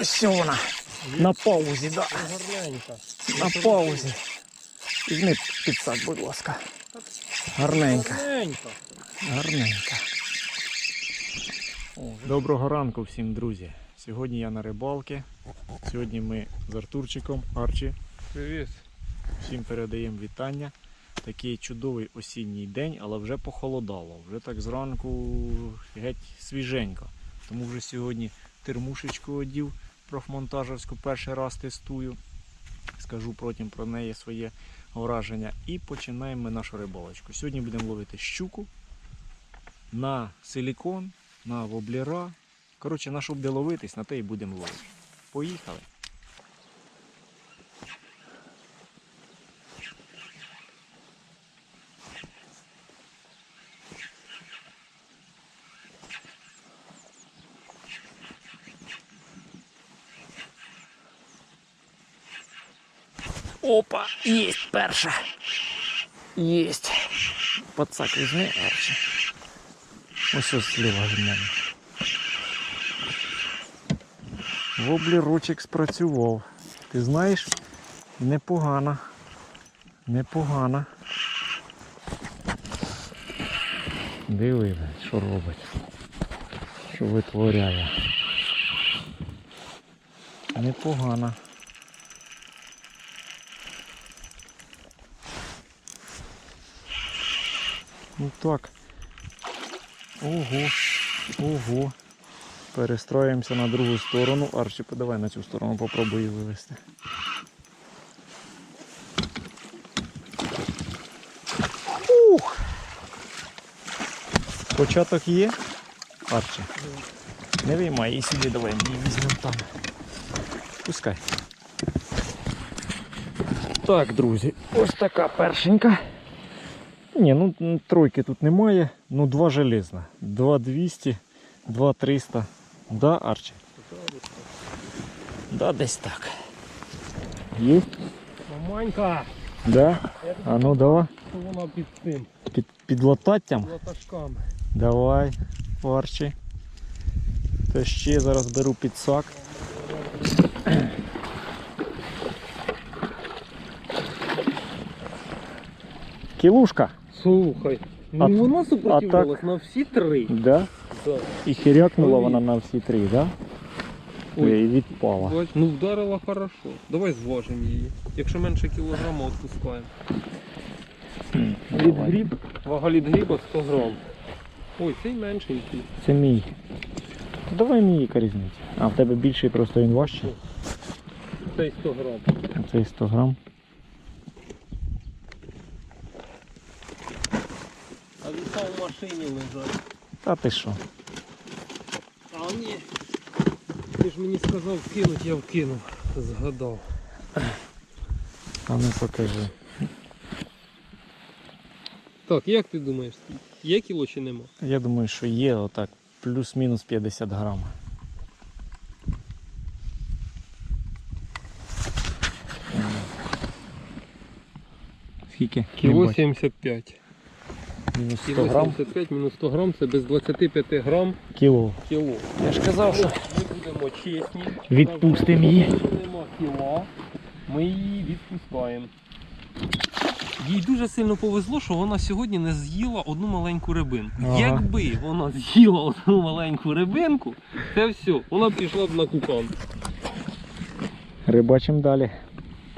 Ось вона. На паузі, да. На паузі. Візьми підсак, будь ласка. Гарненька. Гарненька. Доброго ранку всім, друзі. Сьогодні я на рибалці. Сьогодні ми з Артурчиком, Арчі. Привіт. Всім передаємо вітання. Такий чудовий осінній день, але вже похолодало. Вже так зранку геть свіженько. Тому вже сьогодні термушечку одів профмонтажерську, перший раз тестую. Скажу потім про неї своє враження. І починаємо ми нашу рибалочку. Сьогодні будемо ловити щуку на силікон, на воблера. Коротше, на що буде ловитись, на те і будемо ловити. Поїхали. Опа, есть перша. Есть. Пацак візьми, Арчі. Ось ось зліва від мене. Воблерочок спрацював. Ти знаєш, непогано. Непогано. Диви, що робить. Що витворяє. Непогано. Ну так. Ого. Ого. Перестроїмося на другу сторону. Арчі, подавай на цю сторону, попробуй вивести. Ух! Початок є. Арчі. Не виймай, і сюди давай, її візьмемо там. Пускай. Так, друзі, ось така першенька. Ні, ну тройки тут немає. Ну два железна. 2200, 2300. Да, Арчі? Да, десь так. Є? Маманька. Да? А ну давай. Вона під цим? Під, під лататтям. Латашками. Давай, Арчі. То ще зараз беру підсак. Кілушка. Слухай. Ну А- вона супротивилась на всі три. Да? Да. І хірякнула Ой. вона на всі три, да? Ой. Ой, і відпала. Бач, Ну вдарила хорошо. Давай зважимо її. Якщо менше кілограма, відпускаємо. Давай. гріб, вага лід гріба 100 грам. Ой, цей меншенький. Це мій. Давай мій яка різниця. А в тебе більший просто він важчий. Цей 100 грам. Цей 100 грам. А віса в машині лежать. Та ти що? А ні. Ти ж мені сказав вкинуть, я вкинув. Згадав. А не покажи. Так, як ти думаєш, є кіло чи нема? Я думаю, що є отак плюс-мінус 50 грам. Скільки? Кіло Не 75. Мінус 100 грам. 75 мінус 100 грам це без 25 грам Кіло. кіло. Я ж казав, що Ми будемо чесні. Відпустимо її. Якщо нема кіла, ми її відпускаємо. Їй дуже сильно повезло, що вона сьогодні не з'їла одну маленьку рибинку. Ага. Якби вона з'їла одну маленьку рибинку, це все, вона б пішла б на кукан. Рибачимо далі.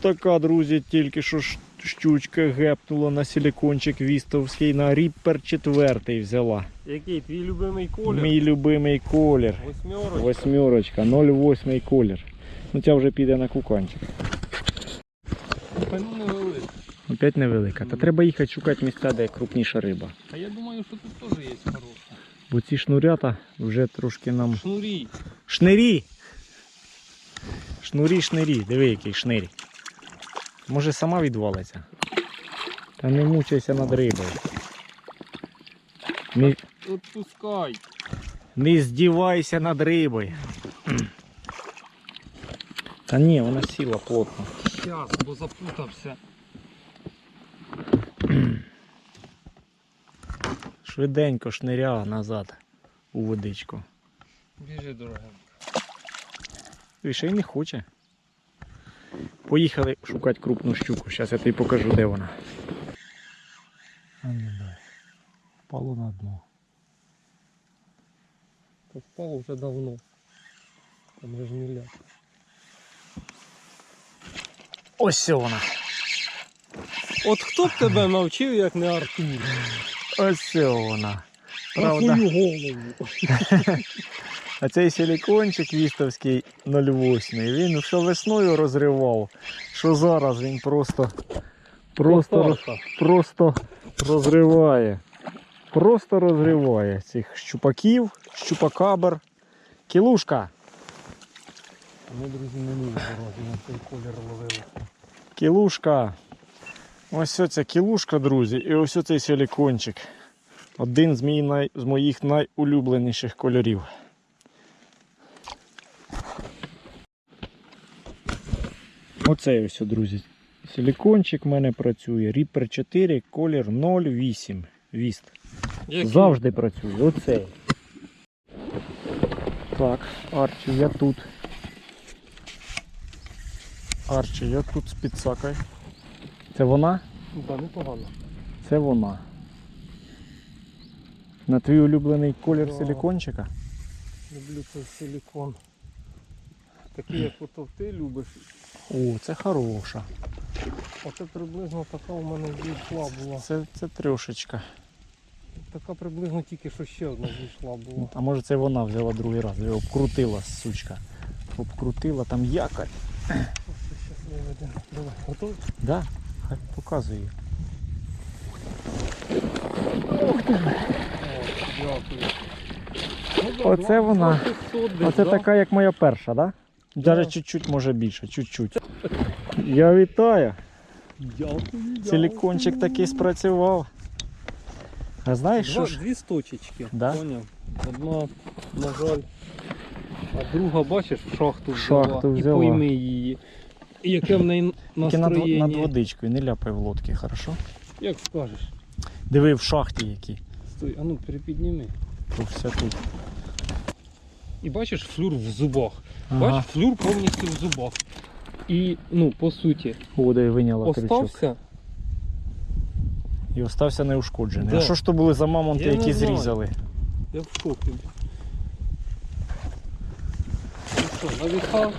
Така, друзі, тільки що ж щучка гепнула на силікончик вістовський на ріппер четвертий взяла. Який твій любимий колір? Мій любимий колір. Восьмерочка. Восьмерочка, 0,8 колір. Ну ця вже піде на куканчик. Ну невелика. Опять невелика. Та треба їхати шукати місця, де крупніша риба. А я думаю, що тут теж є хороша. Бо ці шнурята вже трошки нам. Шнурій. Шнирі! Шнурі, шнирі, диви який шнирі. Може сама відвалиться. Та не мучайся над рибою. Не, Отпускай. не здівайся над рибою. Та ні, вона сіла плотно. Щас, бо запутався. Швиденько шниря назад у водичку. Біжи, дорога. І ще й не хоче. Поїхали шукати крупну щуку. Зараз я тобі покажу, де вона. А не дай. Впало на дно. Впало вже давно. Там же ж міля. Ось вона. От хто б тебе навчив, як не Артур? Ось вона. На Правда. голову. А цей силікончик вістовський 08, він що весною розривав, що зараз він просто, просто, просто розриває. Просто розриває цих щупаків, щупакабр. Кілушка. Ми, друзі, минулого разу на цей колір ловили. Кілушка. Ось оця кілушка, друзі, і ось оцей силікончик. Один з, мій з моїх найулюбленіших кольорів. Оцей ось, друзі. Силікончик в мене працює. Reaper 4, колір 08. Віст. Завжди працює. Оцей. Так, Арчі, я тут. Арчі, я тут з підсакою. Це вона? Так, непогано. Це вона. На твій улюблений колір Да. силікончика? Люблю цей силікон. Такий, як ото ти любиш. О, це хороша. Оце приблизно така у мене зійшла була. Це, це трошечка. Така приблизно тільки що ще одна зійшла була. А може це вона взяла другий раз, обкрутила сучка. Обкрутила там якорь. Давай, готовий? Да? Хай показує. О, дякую. Оце вона. 2600 десь, Оце така, як моя перша, да? Даже Да. чуть-чуть, може більше, чуть-чуть. Я вітаю. Дякую. Силікончик такий спрацював. А знаєш, що ж? дві сточечки. Да? Поняв? Одна, на жаль. А друга, бачиш, в шахту взяла. шахту І пойми її. І яке в неї Тільки над, над водичкою, не ляпай в лодки, хорошо? Як скажеш. Диви в шахті які. Стой, а ну перепідніми. То все тут. І бачиш флюр в зубах. Ага. Бачиш, флюр повністю в зубах. І, ну, по суті, О, де виняла крючок. остався. І остався неушкоджений. Да. А що ж то були за мамонти, Я не які знаю. зрізали? Я в шокі. Ну що, на віха?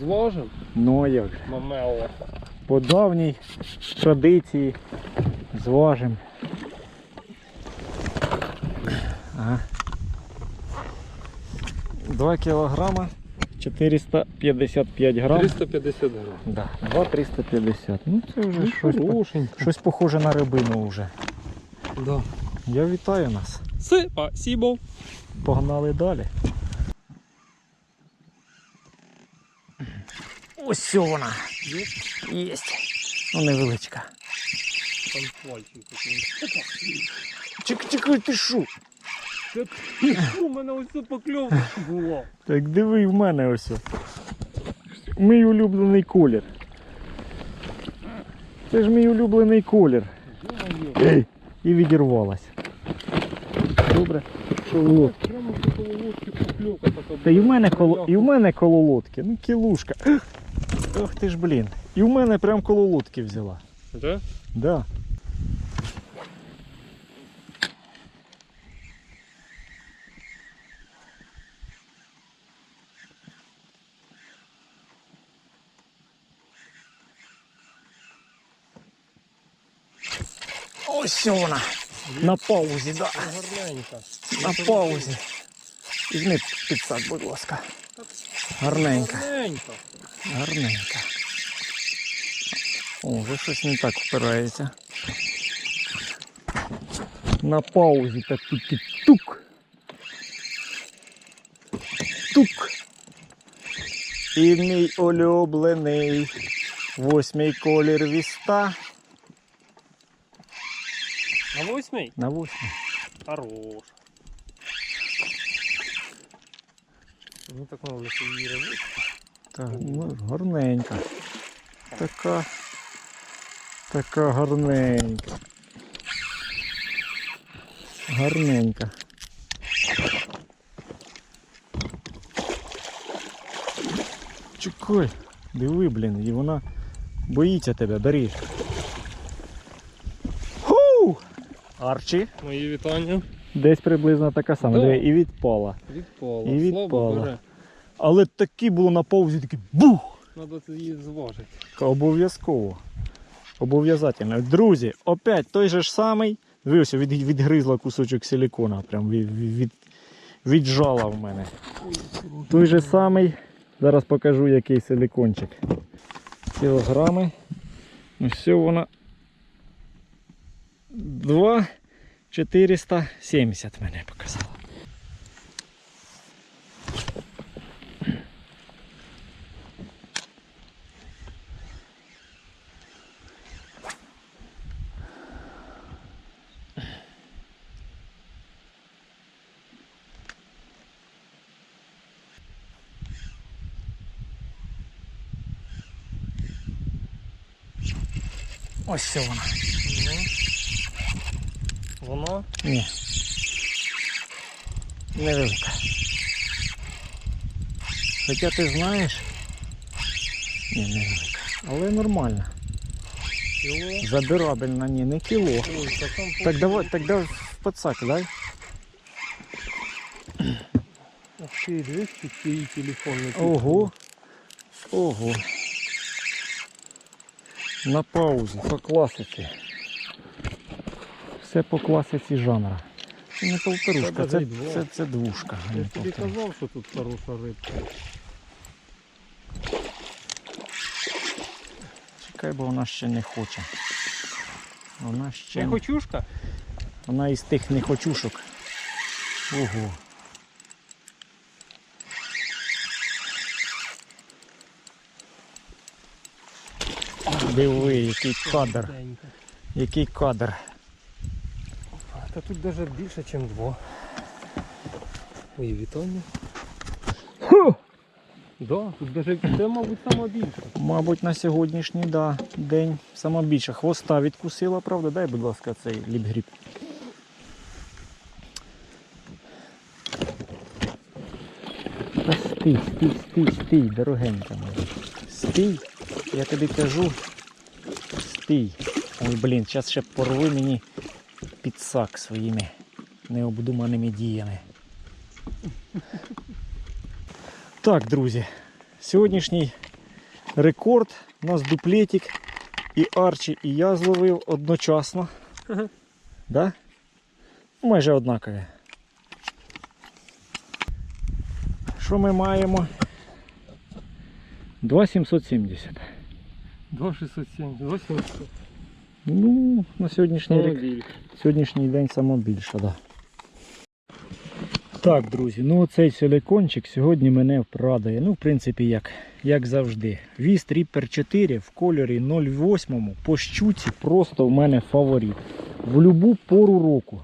Зважим? Ну а як же? Мамела. По давній традиції зважим. 2 кілограма 455 грам. 350 гривень. Да, 2 350. Ну це вже щось, по- щось похоже на рибину вже. Да. Я вітаю нас. Спасибо. Погнали далі. Ось вона. Єсть. Ну невеличка. Там чекай, ти що? Це у мене ось покльовка була. Так диви в мене ось. Мій улюблений колір. Це ж мій улюблений колір. Ей, І відірвалась. Добре. Лодка. Коло. Та і в мене коло, і в мене коло лодки. Ну кілушка. Ох ти ж блін. І в мене прям коло лодки взяла. Да? Да. Ось вона. На паузі, да. На паузі. Візьми підсак, будь ласка. Гарненька. Гарненька. Гарненька. О, вже щось не так впирається. На паузі так тільки тук. Тук. І мій улюблений восьмий колір віста. На восьмий? На восьмий. Хорош. Ну так мало її робити. Так, ну, гарненька. Така. Така гарненька. Гарненька. Тікай. Диви, блін, і вона боїться тебе, бери. Ху! Арчі. Мої вітання. Десь приблизно така сама. Да. Диви, і відпала. Відпала. І Слабо відпала. бере. Але такі було на паузі, такий бух! Треба це її зважити. Обов'язково. Обов'язательно. Друзі, опять той же ж самий. Дивився, від, відгризла кусочок силікона, прям від, від, віджала в мене. Той же самий. Зараз покажу який силікончик. Кілограми. Ось все вона. 2 470 мене показало. Ось все вона. Вона Ні. Невелика. Хоча ти знаєш. Ні, невелика. Але нормально. кіло. Забирабельна, ні, не кіло. Ой, та там Так давай, так давай в подсак, дай. Ах ти, дивись, тут твій телефон. Ого. Ого. На паузі, по класиці. Все по класиці жанра. Це не полторушка, Та це, це, це двушка. Я тобі казав, що тут хороша рибка. Чекай, бо вона ще не хоче. Вона ще Не хочушка? вона із тих нехочушок. Ого. Диви, який кадр. Який кадр. Та тут навіть більше, ніж два. Мої вітання. Ху! Да, тут даже це, мабуть, сама більша. Мабуть, на сьогоднішній да, день сама більша. Хвоста відкусила, правда? Дай, будь ласка, цей ліпгріб. Та стій, стій, стій, стій, дорогенька моя. Стій, я тобі кажу. Стій. Ой, блін, зараз ще порви мені підсак своїми необдуманими діями. Так, друзі, сьогоднішній рекорд. У нас дуплетик. І Арчі, і я зловив одночасно. Ага. Да? Майже однакові. Що ми маємо? 2,770. 2,670, 800. Ну, на сьогоднішній, Ну, рік. Сьогоднішній день саме більше, да. Так, друзі, ну оцей силикончик сьогодні мене впрадує. Ну, в принципі, як, як завжди. Віст Reaper 4 в кольорі 08 по щуці просто в мене фаворит. В любу пору року.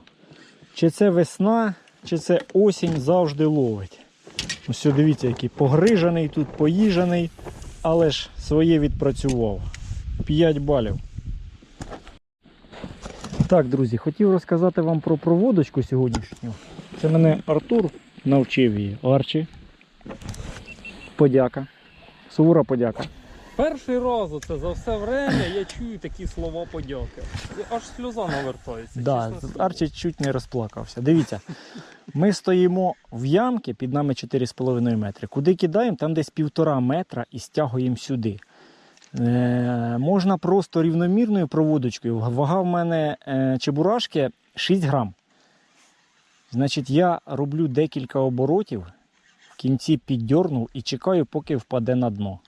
Чи це весна, чи це осінь завжди ловить. Ось дивіться, який погрижений тут, поїжений, але ж своє відпрацював. 5 балів. Так, друзі, хотів розказати вам про проводочку сьогоднішню. Це мене Артур навчив її. Арчі. Подяка. Сувора подяка. Перший раз оце за все время я чую такі слова подяки. Аж сльоза навертається. Да. Арчі чуть не розплакався. Дивіться, ми стоїмо в ямці, під нами 4,5 метри. Куди кидаємо, там десь півтора метра і стягуємо сюди. Е, можна просто рівномірною проводочкою. Вага в мене е, чебурашки 6 грам. Значить, я роблю декілька оборотів, в кінці піддьорнув і чекаю, поки впаде на дно.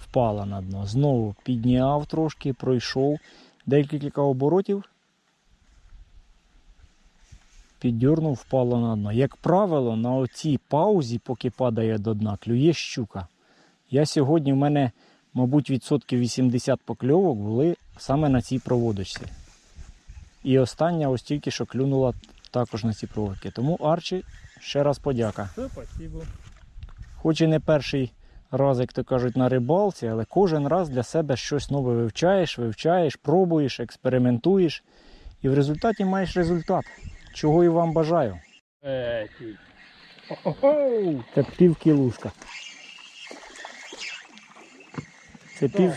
Впала на дно. Знову підняв трошки, пройшов декілька оборотів. Піддьорнув, впало на дно. Як правило, на оцій паузі, поки падає до дна, клює щука. Я сьогодні в мене, мабуть, відсотків 80 покльовок були саме на цій проводочці. І остання ось тільки що клюнула також на ці проводки. Тому Арчі, ще раз подяка. Спасибо. Хоч і не перший раз, як то кажуть, на рибалці, але кожен раз для себе щось нове вивчаєш, вивчаєш, пробуєш, експериментуєш. І в результаті маєш результат, чого і вам бажаю. О-хо-хо! Це пів кілушка. Це пів.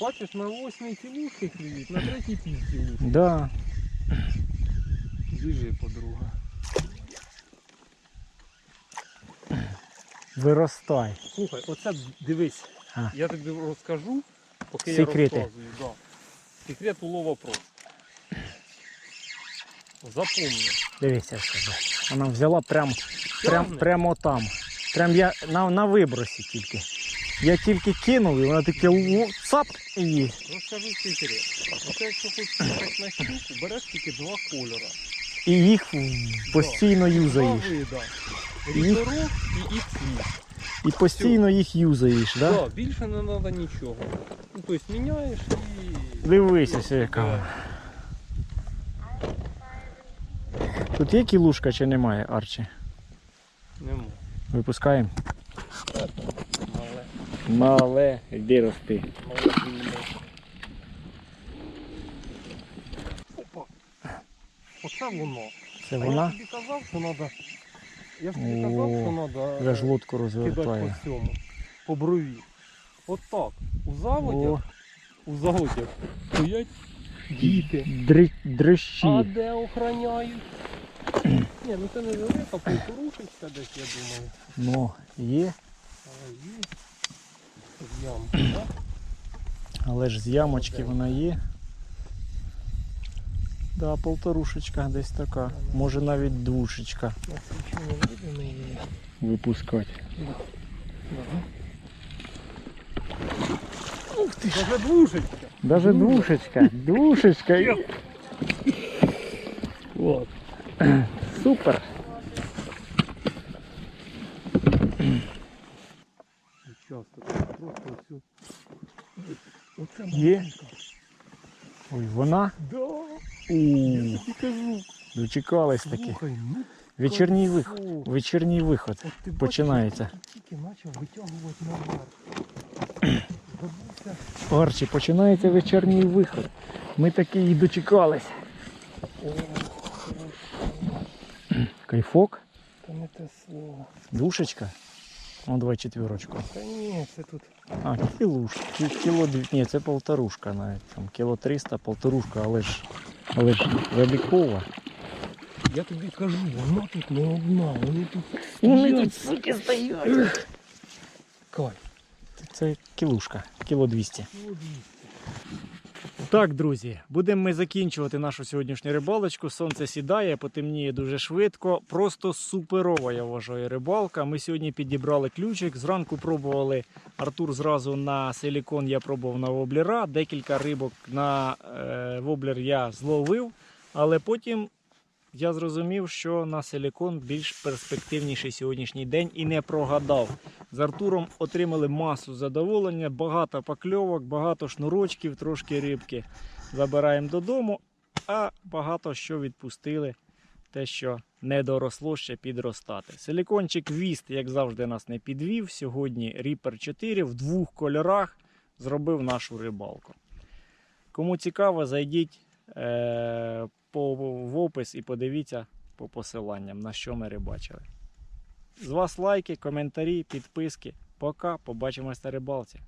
Бачиш, на восьмій цілушки клюють, на третій пів цілушки. Да. Біжи, подруга. Виростай. Слухай, оце дивись. А. Я тобі розкажу, поки Секрети. я розказую. Да. Секрет улова просто. Запомни. Дивися сюди. Вона взяла прям, прям, Тягне. прямо там. Прям я на, на вибросі тільки. Я тільки кинув, і вона таке цап і є. Розкажу секрет. Оце якщо хочеш так на щуку, береш тільки два кольори. І їх постійно юзаєш. І- Ріторок і іксвіт. І постійно їх юзаєш, Да? да? більше не треба нічого. Ну, тобто міняєш і. Дивись ось яка. Тут є кілушка чи немає, Арчі? Нема. Випускаємо. Мале. Йди рости. Опа. Оце воно. Це А вона я тобі казав, що треба. Я ж тобі казав, що треба вже ж лодку кидати розвертає. по цьому. По брові. От так. У заводях, у заводях стоять діти. дрі- дрищі. А де охороняють? Ні, ну це не велика, полторушечка десь, я думаю. Ну, є, Але є. З ямки, так? але ж з ямочки вона є. Да, полторушечка десь така. Може навіть двушечка випускати. Ух ти! Даже двушечка. Даже двушечка. Двушечка. От. Супер. Так просто оцю. Оце Є? Ой, вона. Да. Я тобі кажу. дочекались таки. Слухай, ну Вечірній виход. Вечірній виход. От ти бачиш, Починається. я тільки почав витягувати наверх. Забувся. Арчі, починається вечірній виход. Ми таки і дочекались. Кайфок, це не те слово. душечка. Ну, давай четверочку. Та ні, це тут. А, кілуш, кі- кіло. Ні, це полторушка навіть. Там кіло 300, полторушка, але ж, але ж вибікова. Я тобі кажу, вона тут не одна, вони тут Вони тут суки стоять. Кай. Це кілушка, кіло 200. О, Так, друзі, будемо ми закінчувати нашу сьогоднішню рибалочку. Сонце сідає, потемніє дуже швидко. Просто суперова, я вважаю, рибалка. Ми сьогодні підібрали ключик. Зранку пробували Артур зразу на силікон, я пробував на воблера. Декілька рибок на е, воблер я зловив, але потім я зрозумів, що на силікон більш перспективніший сьогоднішній день і не прогадав. З Артуром отримали масу задоволення, багато покльовок, багато шнурочків, трошки рибки забираємо додому, а багато що відпустили, те, що не доросло ще підростати. Силікончик Віст, як завжди, нас не підвів. Сьогодні Reaper 4 в двох кольорах зробив нашу рибалку. Кому цікаво, зайдіть в опис і подивіться по посиланням, на що ми рибачили. З вас лайки, коментарі, підписки. Пока, побачимось на рибалці.